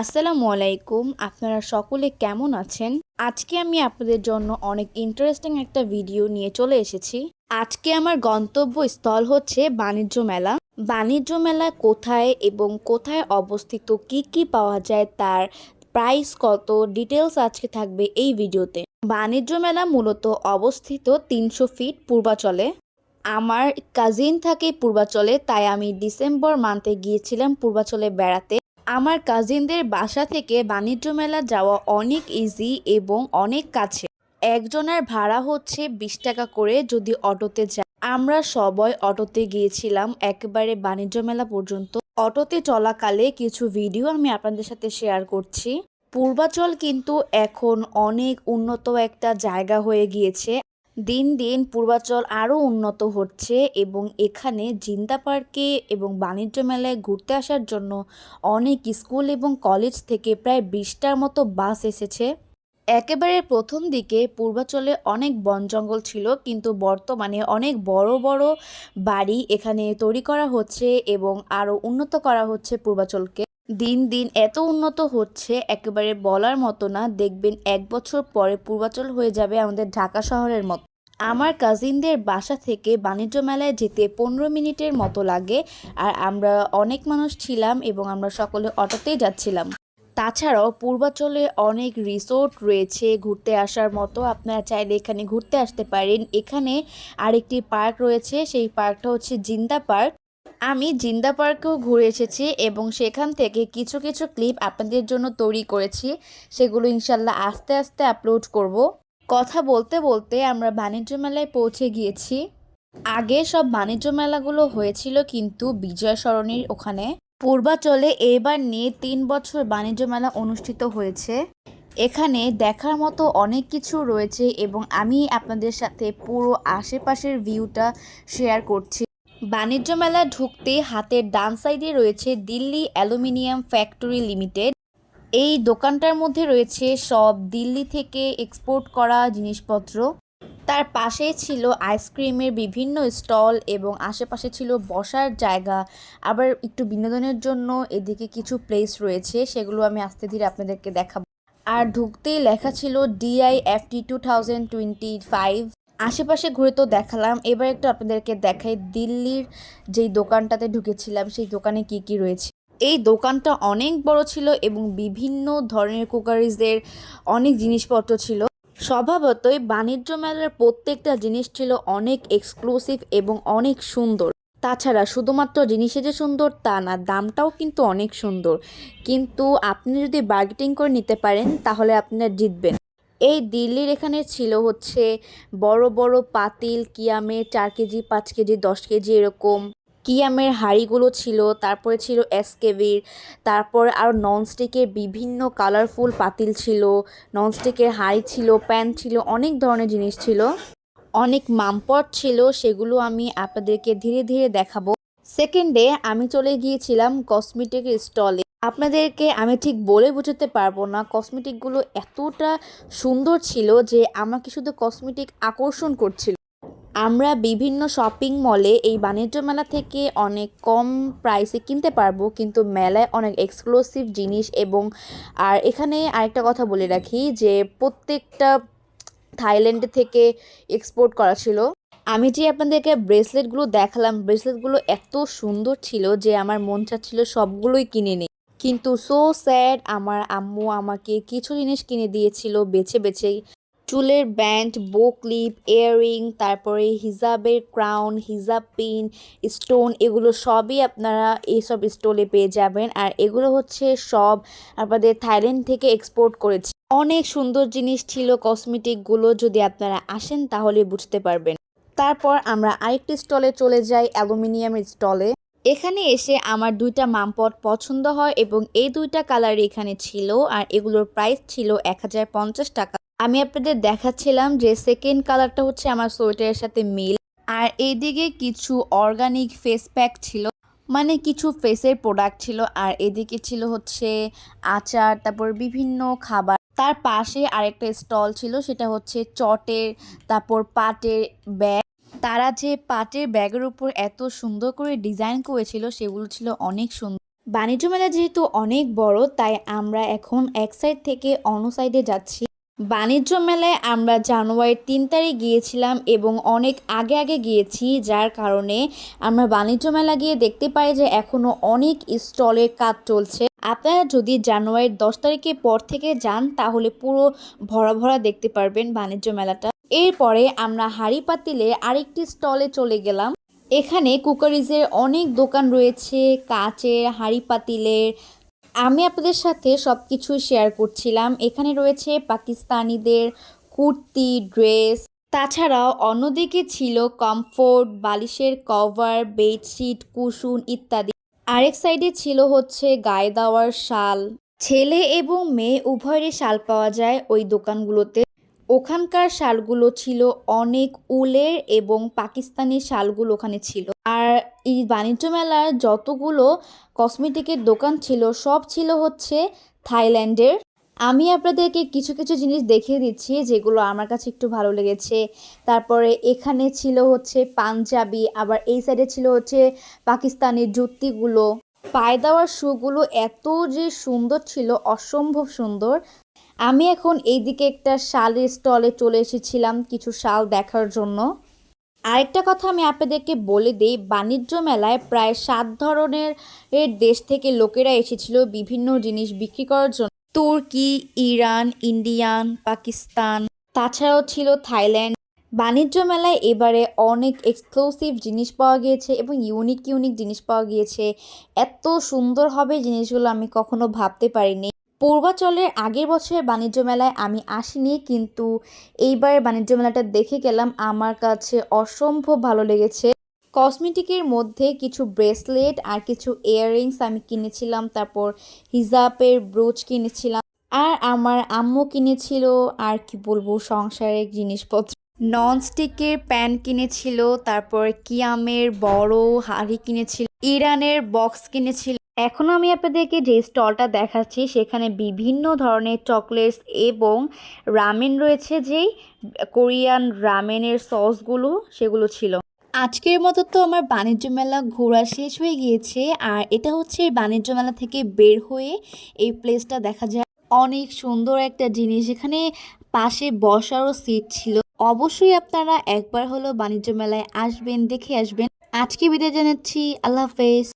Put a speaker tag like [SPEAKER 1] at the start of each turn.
[SPEAKER 1] আসসালামু আলাইকুম, আপনারা সকলে কেমন আছেন? আজকে আমি আপনাদের জন্য অনেক ইন্টারেস্টিং একটা ভিডিও নিয়ে চলে এসেছি। আজকে আমার গন্তব্য স্থল হচ্ছে বাণিজ্য মেলা। বাণিজ্য মেলা কোথায় এবং কোথায় অবস্থিত, কি কি পাওয়া যায়, তার প্রাইস কত ডিটেলস আজকে থাকবে এই ভিডিওতে বাণিজ্য মেলা মূলত অবস্থিত তিনশো ফিট পূর্বাচলে। আমার কাজিন থাকে পূর্বাচলে, তাই আমি ডিসেম্বর মান্থে গিয়েছিলাম পূর্বাচলে বেড়াতে। আমার কাজিনদের বাসা থেকে বাণিজ্য মেলা যাওয়া অনেক ইজি এবং অনেক কাছে। একজনের ভাড়া হচ্ছে বিশ টাকা করে যদি অটোতে যায়। আমরা সবাই অটোতে গিয়েছিলাম, একেবারে বাণিজ্য মেলা পর্যন্ত। অটোতে চলাকালে কিছু ভিডিও আমি আপনাদের সাথে শেয়ার করছি। পূর্বাচল কিন্তু এখন অনেক উন্নত একটা জায়গা হয়ে গিয়েছে। দিন দিন পূর্বাচল আরও উন্নত হচ্ছে এবং এখানে জিন্দা পার্কে এবং বাণিজ্য মেলায় ঘুরতে আসার জন্য অনেক স্কুল এবং কলেজ থেকে প্রায় বিশটার মতো বাস এসেছে। একেবারে প্রথম দিকে পূর্বাচলে অনেক বন জঙ্গল ছিল, কিন্তু বর্তমানে অনেক বড় বড় বাড়ি এখানে তৈরি করা হচ্ছে এবং আরও উন্নত করা হচ্ছে পূর্বাচলকে। দিন দিন এত উন্নত হচ্ছে, একেবারে বলার মতো না। দেখবেন এক বছর পরে পূর্বাচল হয়ে যাবে আমাদের ঢাকা শহরের মতো। আমার কাজিনদের বাসা থেকে বাণিজ্য মেলায় যেতে পনেরো মিনিটের মতো লাগে আর আমরা অনেক মানুষ ছিলাম এবং আমরা সকলে অটোতেই যাচ্ছিলাম। তাছাড়াও পূর্বাচলে অনেক রিসোর্ট রয়েছে ঘুরতে আসার মতো। আপনারা চাইলে এখানে ঘুরতে আসতে পারেন। এখানে আরেকটি পার্ক রয়েছে, সেই পার্কটা হচ্ছে জিন্দা পার্ক। আমি জিন্দা পার্কেও ঘুরে এসেছি এবং সেখান থেকে কিছু কিছু ক্লিপ আপনাদের জন্য তৈরি করেছি। সেগুলো ইনশাল্লাহ আস্তে আস্তে আপলোড করব। কথা বলতে বলতে আমরা বাণিজ্য মেলায় পৌঁছে গিয়েছি। আগে সব বাণিজ্য মেলাগুলো হয়েছিল কিন্তু বিজয় সরণির ওখানে। পূর্বাচলে এবার নিয়ে তিন বছর বাণিজ্য মেলা অনুষ্ঠিত হয়েছে। এখানে দেখার মতো অনেক কিছু রয়েছে এবং আমি আপনাদের সাথে পুরো আশেপাশের ভিউটা শেয়ার করছি। বাণিজ্য মেলা ঢুকতে হাতের ডান সাইডে রয়েছে দিল্লি অ্যালুমিনিয়াম ফ্যাক্টরি লিমিটেড। এই দোকানটার মধ্যে রয়েছে সব দিল্লি থেকে এক্সপোর্ট করা জিনিসপত্র। তার পাশেই ছিল আইসক্রিমের বিভিন্ন স্টল এবং আশেপাশে ছিল বসার জায়গা। আবার একটু বিনোদনের জন্য এদিকে কিছু প্লেস রয়েছে, সেগুলো আমি আস্তে ধীরে আপনাদেরকে দেখাবো। আর ঢুকতেই লেখা ছিল DIFT two thousand twenty five আশেপাশে ঘুরে তো দেখালাম। এবার একটু আপনাদেরকে দেখাই দিল্লির যেই দোকানটাতে ঢুকেছিলাম, সেই দোকানে কি কি রয়েছে। এই দোকানটা অনেক বড় ছিল এবং বিভিন্ন ধরনের কুকারিজদের অনেক জিনিসপত্র ছিল। স্বভাবতই বাণিজ্য মেলার প্রত্যেকটা জিনিস ছিল অনেক এক্সক্লুসিভ এবং অনেক সুন্দর। তাছাড়া শুধুমাত্র জিনিসে যে সুন্দর তা না, দামটাও কিন্তু অনেক সুন্দর। কিন্তু আপনি যদি বার্গেটিং করে নিতে পারেন, তাহলে আপনারা জিতবেন। এই দিল্লির এখানে ছিল হচ্ছে বড় বড় পাতিল, কিয়ামের চার কেজি, পাঁচ কেজি, দশ কেজি এরকম। কিয়ামের হাঁড়িগুলো ছিল, তারপরে ছিল এসকেভির, তারপর আর ননস্টিকের বিভিন্ন কালারফুল পাতিল ছিল, ননস্টিকের হাঁড়ি ছিল, প্যান ছিল, অনেক ধরনের জিনিস ছিল। অনেক মামপট ছিল, সেগুলো আমি আপনাদেরকে ধীরে ধীরে দেখাবো। সেকেন্ডে আমি চলে গিয়েছিলাম কসমেটিক স্টলে আপনাদেরকে আমি ঠিক বলে বোঝাতে পারব না কসমেটিকগুলো এতটা সুন্দর ছিল যে আমাকে শুধু কসমেটিক আকর্ষণ করছিল। আমরা বিভিন্ন শপিং মলে এই বাণিজ্য মেলা থেকে অনেক কম প্রাইসে কিনতে পারব, কিন্তু মেলায় অনেক এক্সক্লুসিভ জিনিস এবং আর এখানে আরেকটা কথা বলে রাখি যে প্রত্যেকটা থাইল্যান্ড থেকে এক্সপোর্ট করা ছিল। আমি যে আপনাদেরকে ব্রেসলেটগুলো দেখালাম ব্রেসলেটগুলো এত সুন্দর ছিল যে আমার মন চাচ্ছিল সবগুলোই কিনে নিই। কিন্তু সো স্যাড আমার আম্মু আমাকে কিছু জিনিস কিনে দিয়েছিল, বেছে বেছে চুলের ব্যান্ড বো ক্লিপ ইয়াররিং তারপরে হিজাবের ক্রাউন হিজাব পিন স্টোন এগুলো সবই আপনারা এইসব স্টোলে পেয়ে যাবেন। আর এগুলো হচ্ছে সব আপনাদের থাইল্যান্ড থেকে এক্সপোর্ট করেছে। অনেক সুন্দর জিনিস ছিল কসমেটিকগুলো যদি আপনারা আসেন তাহলে বুঝতে পারবেন। তারপর আমরা আরেকটি স্টলে চলে যাই, অ্যালুমিনিয়ামের স্টলে এখানে এসে আমার দুইটা মামপট পছন্দ হয় এবং এই দুইটা কালার এখানে ছিল আর এগুলোর প্রাইস ছিল এক হাজার পঞ্চাশ টাকা। আমি আপনাদের দেখাচ্ছিলাম যে সেকেন্ড কালারটা হচ্ছে আমার সোয়েটারের সাথে মিল আর এইদিকে কিছু অর্গানিক ফেস প্যাক ছিল মানে কিছু ফেসের প্রোডাক্ট ছিল আর এদিকে ছিল হচ্ছে আচার, তারপর বিভিন্ন খাবার। তার পাশে আরেকটা স্টল ছিল, সেটা হচ্ছে চটের, তারপর পাটের ব্যাগ তারা যে পাটের ব্যাগের উপর এত সুন্দর করে ডিজাইন করেছিল, সেগুলো ছিল অনেক সুন্দর। বাণিজ্য মেলা যেহেতু অনেক বড়, তাই আমরা এখন এক সাইড থেকে অন্য সাইডে যাচ্ছি। বাণিজ্য মেলায় আমরা জানুয়ারির তিন তারিখ গিয়েছিলাম এবং অনেক আগে আগে গিয়েছি, যার কারণে আমরা বাণিজ্য মেলা গিয়ে দেখতে পাই যে এখনও অনেক স্টলের কাজ চলছে। আপনারা যদি জানুয়ারির দশ তারিখের পর থেকে যান, তাহলে পুরো ভরা ভরা দেখতে পারবেন বাণিজ্য মেলাটা। এরপরে আমরা হাড়ি পাতিলে আরেকটি স্টলে চলে গেলাম। এখানে কুকারিজের অনেক দোকান রয়েছে, কাচের, হাঁড়ি পাতিলের। আমি আপনাদের সাথে সব কিছু শেয়ার করছিলাম। এখানে রয়েছে পাকিস্তানিদের কুর্তি, ড্রেস। তাছাড়াও অন্যদিকে ছিল কমফোর্ট, বালিশের কভার, বেডশিট কুসুন ইত্যাদি। আরেক সাইডে ছিল হচ্ছে গায়ে দেওয়ার শাল। ছেলে এবং মেয়ে উভয়েরই শাল পাওয়া যায় ওই দোকানগুলোতে। ওখানকার শালগুলো ছিল অনেক উলের এবং পাকিস্তানি শালগুলো ওখানে ছিল। আর এই বাণিজ্য মেলার যতগুলো কসমেটিকের দোকান ছিল, সব ছিল হচ্ছে থাইল্যান্ডের। আমি আপনাদেরকে কিছু কিছু জিনিস দেখিয়ে দিচ্ছি যেগুলো আমার কাছে একটু ভালো লেগেছে। তারপরে এখানে ছিল হচ্ছে পাঞ্জাবি, আবার এই সাইডে ছিল হচ্ছে পাকিস্তানি জুতিগুলো পায়ে দেওয়ার শুগুলো এত যে সুন্দর ছিল, অসম্ভব সুন্দর। আমি এখন এইদিকে একটা শালের স্টলে চলে এসেছিলাম কিছু শাল দেখার জন্য। আরেকটা কথা আমি আপনাদেরকে বলে দিই, বাণিজ্য মেলায় প্রায় সাত ধরনের এর দেশ থেকে লোকেরা এসেছিল বিভিন্ন জিনিস বিক্রি করার জন্য। তুর্কি, ইরান, ইন্ডিয়ান, পাকিস্তান, তাছাড়াও ছিল থাইল্যান্ড। বাণিজ্য মেলায় এবারে অনেক এক্সক্লুসিভ জিনিস পাওয়া গিয়েছে এবং ইউনিক ইউনিক জিনিস পাওয়া গিয়েছে। এত সুন্দর হবে জিনিসগুলো আমি কখনো ভাবতে পারিনি। পূর্বাচলের আগের বছরের বাণিজ্য মেলায় আমি আসিনি, কিন্তু এইবারের বাণিজ্য মেলাটা দেখে গেলাম। আমার কাছে অসম্ভব ভালো লেগেছে। কসমেটিকের মধ্যে কিছু ব্রেসলেট আর কিছু ইয়াররিংস আমি কিনেছিলাম, তারপর হিজাবের ব্রোচ কিনেছিলাম, আর আমার আম্মু কিনেছিল, আর কি বলব, সংসারের জিনিসপত্র। ননস্টিকের প্যান কিনেছিল, তারপর কিয়ামের বড় হাঁড়ি কিনেছিল, ইরানের বক্স কিনেছিল। এখন আমি আপনাদেরকে যে স্টলটা দেখাচ্ছি, সেখানে বিভিন্ন ধরনের চকলেটস এবং রামেন রয়েছে যেই কোরিয়ান রামেনের সসগুলো, সেগুলো ছিল। আজকের মতো তো আমার বাণিজ্য মেলা ঘোরা শেষ হয়ে গিয়েছে, আর এটা হচ্ছে বাণিজ্য মেলা থেকে বের হয়ে এই প্লেসটা দেখা যায়। অনেক সুন্দর একটা জিনিস, এখানে পাশে বসারও সিট ছিল। অবশ্যই আপনারা একবার হলো বাণিজ্য মেলায় আসবেন দেখে আসবেন। আজকে বিদায় জানাচ্ছি। আল্লাহ হাফেজ।